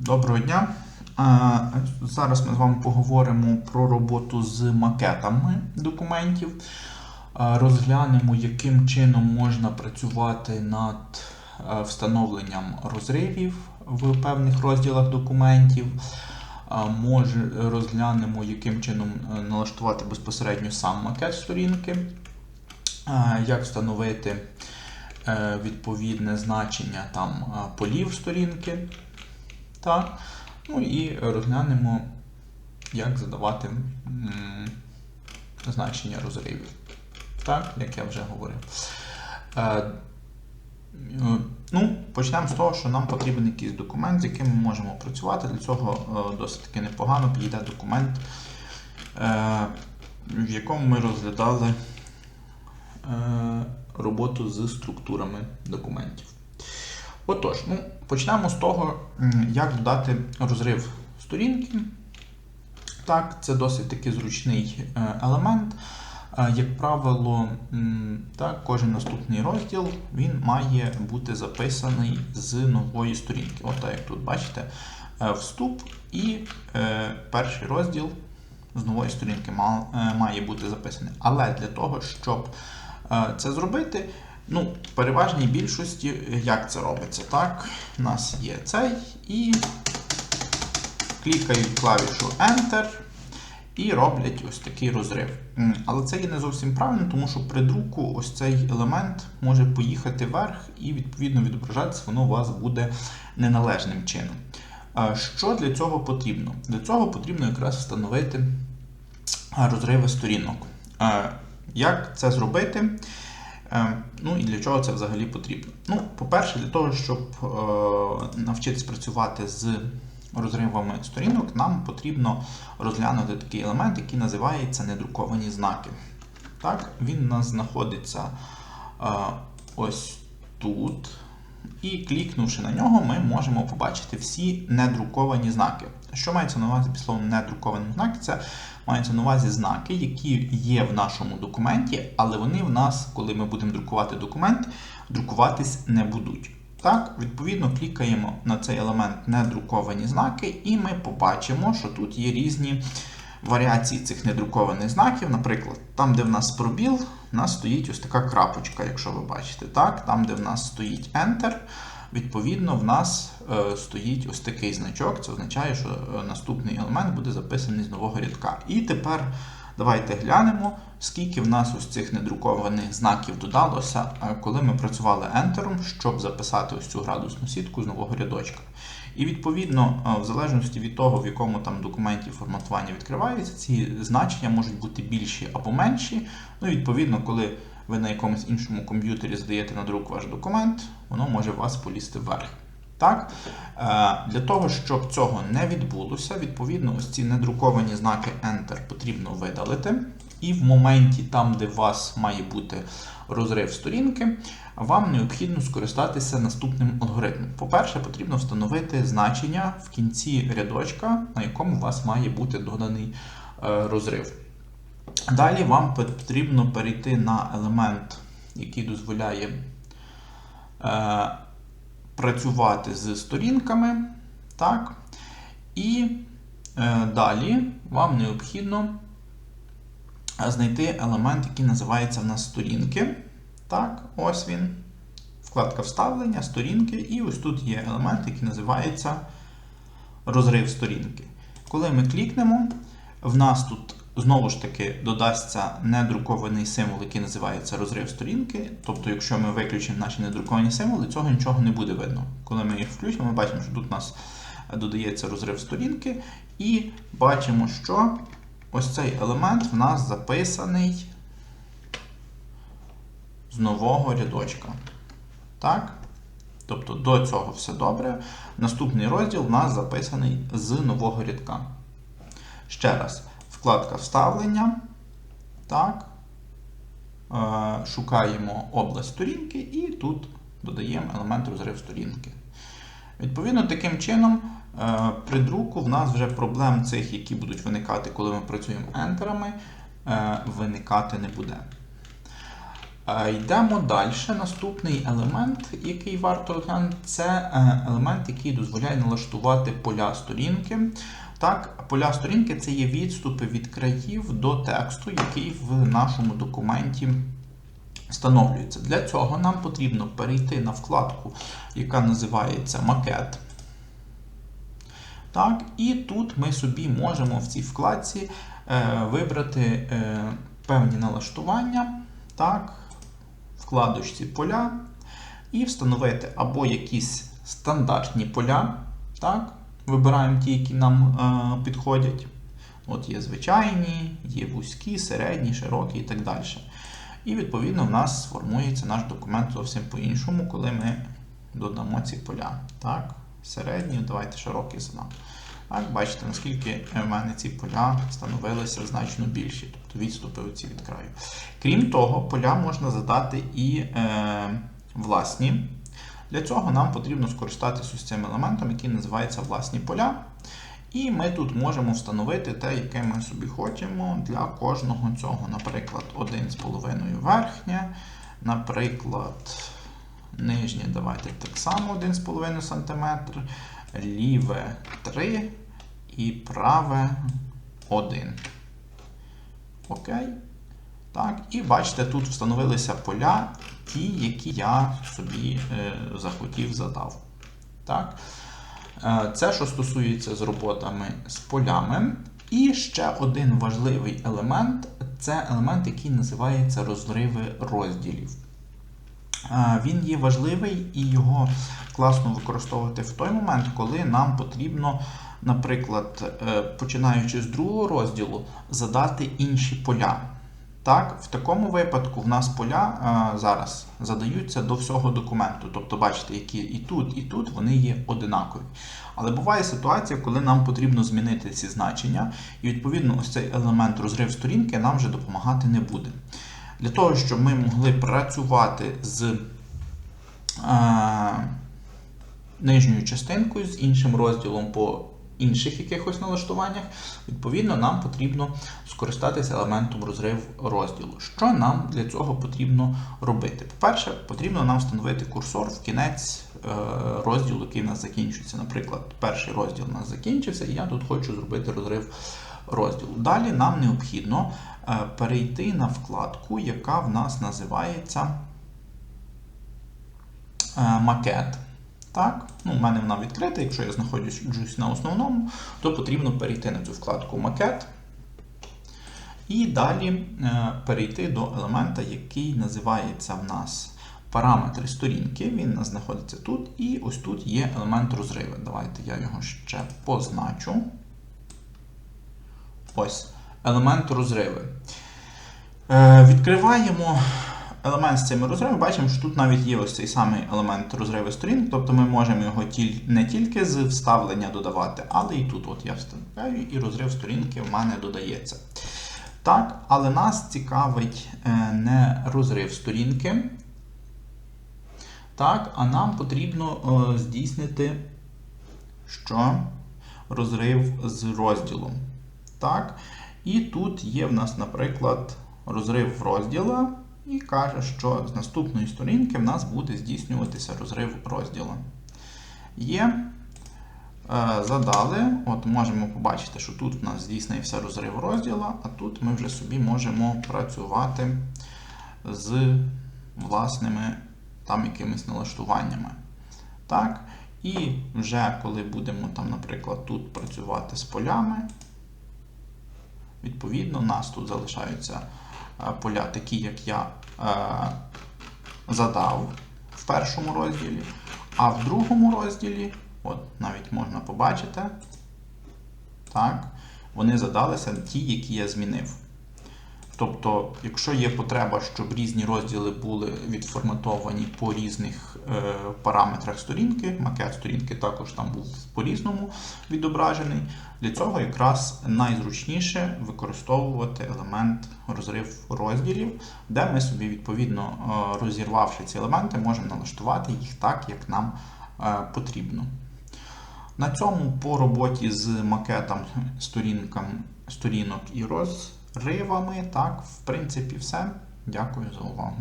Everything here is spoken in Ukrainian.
Доброго дня. Зараз ми з вами поговоримо про роботу з макетами документів. Розглянемо, яким чином можна працювати над е, встановленням розривів в певних розділах документів. Може, розглянемо, яким чином е, налаштувати безпосередньо сам макет сторінки, як встановити е, відповідне значення там полів сторінки. Так. Ну і розглянемо, як задавати м, значення розривів. Так, як я вже говорив. Е, е, ну, почнемо з того, що нам потрібен якийсь документ, з яким ми можемо працювати. Для цього е, досить таки непогано підійде документ, е, в якому ми розглядали е, роботу з структурами документів. Отож, ну, почнемо з того, як додати розрив сторінки. Так, це досить таки зручний е, елемент. Е, Як правило, так, кожен наступний розділ він має бути записаний з нової сторінки. От так, як тут бачите, е, вступ і перший розділ з нової сторінки має бути записаний. Але для того, щоб це зробити, ну, в переважній більшості, як це робиться? Так, у нас є цей і клікають клавішу Enter і роблять ось такий розрив. Але це є не зовсім правильно, тому що при друку ось цей елемент може поїхати вверх і відповідно відображатися воно у вас буде неналежним чином. Що для цього потрібно? Для цього потрібно якраз встановити розриви сторінок. Як це зробити? Е, Ну і для чого це взагалі потрібно? Ну, по-перше, для того, щоб е, навчитись працювати з розривами сторінок, нам потрібно розглянути такий елемент, який називається недруковані знаки. Так, він у нас знаходиться е, ось тут. І клікнувши на нього, ми можемо побачити всі недруковані знаки. Що мається на увазі під словом недруковані знаки? Це мається на увазі знаки, які є в нашому документі, але вони в нас, коли ми будемо друкувати документ, друкуватись не будуть. Так, відповідно, клікаємо на цей елемент недруковані знаки, і ми побачимо, що тут є різні варіації цих недрукованих знаків. Наприклад, там, де в нас пробіл, у нас стоїть ось така крапочка, якщо ви бачите. Так? Там, де в нас стоїть Enter, відповідно, в нас стоїть ось такий значок. Це означає, що е, наступний елемент буде записаний з нового рядка. І тепер давайте глянемо, скільки в нас ось цих недрукованих знаків додалося, е, коли ми працювали Enter, щоб записати ось цю градусну сітку з нового рядочка. І відповідно, е, в залежності від того, в якому там документі форматування відкривається, ці значення можуть бути більші або менші. Ну, відповідно, коли ви на якомусь іншому комп'ютері здаєте на друк ваш документ, воно може вас полізти вверх. Так? Е, Для того, щоб цього не відбулося, відповідно, ось ці недруковані знаки Enter потрібно видалити. І в моменті, там, де у вас має бути розрив сторінки, вам необхідно скористатися наступним алгоритмом. По-перше, потрібно встановити значення в кінці рядочка, на якому у вас має бути доданий е, розрив. Далі вам потрібно перейти на елемент, який дозволяє е, працювати з сторінками. Так? І е, далі вам необхідно знайти елемент, який називається в нас сторінки. Так, ось він. Вкладка вставлення, сторінки, і ось тут є елемент, який називається розрив сторінки. Коли ми клікнемо, в нас тут знову ж таки додасться недрукований символ, який називається розрив сторінки. Тобто, якщо ми виключимо наші недруковані символи, цього нічого не буде видно. Коли ми їх включимо, ми бачимо, що тут у нас додається розрив сторінки, і бачимо, що ось цей елемент в нас записаний з нового рядочка. Так? Тобто до цього все добре. Наступний розділ у нас записаний з нового рядка. Ще раз, вкладка вставлення. Так. Е, Шукаємо область сторінки і тут додаємо елемент розрив сторінки. Відповідно, таким чином, е, при друку в нас вже проблем цих, які будуть виникати, коли ми працюємо ентерами, е, виникати не буде. Йдемо далі. Наступний елемент, який варто розглянути, це елемент, який дозволяє налаштувати поля сторінки. Так, поля сторінки це є відступи від країв до тексту, який в нашому документі встановлюється. Для цього нам потрібно перейти на вкладку, яка називається Макет. Так, і тут ми собі можемо в цій вкладці е, вибрати е, певні налаштування, так, вкладочці поля, і встановити або якісь стандартні поля. Так, Вибираємо ті, які нам е, підходять. От є звичайні, є вузькі, середні, широкі і так далі. І відповідно в нас сформується наш документ зовсім по-іншому, коли ми додамо ці поля. Так, середні, давайте широкі задам. Так, бачите, наскільки в мене ці поля становилися значно більші, тобто відступи оці від краю. Крім того, поля можна задати і е, власні. Для цього нам потрібно скористатися ось цим елементом, який називається власні поля. І ми тут можемо встановити те, яке ми собі хочемо для кожного цього. Наприклад, 1,5 верхнє, наприклад, нижнє, давайте так само 1,5 см, ліве 3 і праве 1. Окей. Так, І бачите, тут встановилися поля, ті, які я собі е, захотів задав. Так. Е, це, що стосується з роботами з полями. І ще один важливий елемент це елемент, який називається розриви розділів. Е, Він є важливий і його класно використовувати в той момент, коли нам потрібно, наприклад, починаючи з другого розділу, задати інші поля. Так, в такому випадку в нас поля а, зараз задаються до всього документу. Тобто, бачите, які і тут, і тут вони є одинакові. Але буває ситуація, коли нам потрібно змінити ці значення, і відповідно ось цей елемент розрив сторінки нам вже допомагати не буде. Для того, щоб ми могли працювати з а, нижньою частинкою, з іншим розділом по інших якихось налаштуваннях, відповідно, нам потрібно скористатися елементом розрив розділу. Що нам для цього потрібно робити? По-перше, потрібно нам встановити курсор в кінець е, розділу, який в нас закінчується. Наприклад, перший розділ у нас закінчився, і я тут хочу зробити розрив розділу. Далі нам необхідно е, перейти на вкладку, яка в нас називається е, макет. Так, ну, У мене вона відкрита, якщо я знаходжусь на основному, то потрібно перейти на цю вкладку Макет. І далі е, перейти до елемента, який називається в нас параметри сторінки. Він знаходиться тут. І ось тут є елемент розриви. Давайте я його ще позначу. Ось, елемент розриви. Е, відкриваємо елемент з цими розривами, бачимо, що тут навіть є ось цей самий елемент розриви сторін, тобто ми можемо його не тільки з вставлення додавати, але і тут от я вставляю, і розрив сторінки в мене додається. Так, але нас цікавить е, не розрив сторінки, так, а нам потрібно е, здійснити що? розрив з розділом. Так, І тут є в нас, наприклад, розрив розділа. І каже, що з наступної сторінки в нас буде здійснюватися розрив розділу. Є, е, задали, от можемо побачити, що тут в нас здійснився розрив розділу, а тут ми вже собі можемо працювати з власними там якимись налаштуваннями. Так, І вже коли будемо, там, наприклад, тут працювати з полями, відповідно, у нас тут залишаються. Е, поля, такі, як я задав в першому розділі, а в другому розділі, от навіть можна побачити, так, вони задалися ті, які я змінив. Тобто, якщо є потреба, щоб різні розділи були відформатовані по різних е, параметрах сторінки, макет сторінки також там був по-різному відображений, для цього якраз найзручніше використовувати елемент розрив розділів, де ми собі, відповідно, е, розірвавши ці елементи, можемо налаштувати їх так, як нам е, потрібно. На цьому по роботі з макетом сторінкам, сторінок і роз ривами. Так, в принципі, все. Дякую за увагу.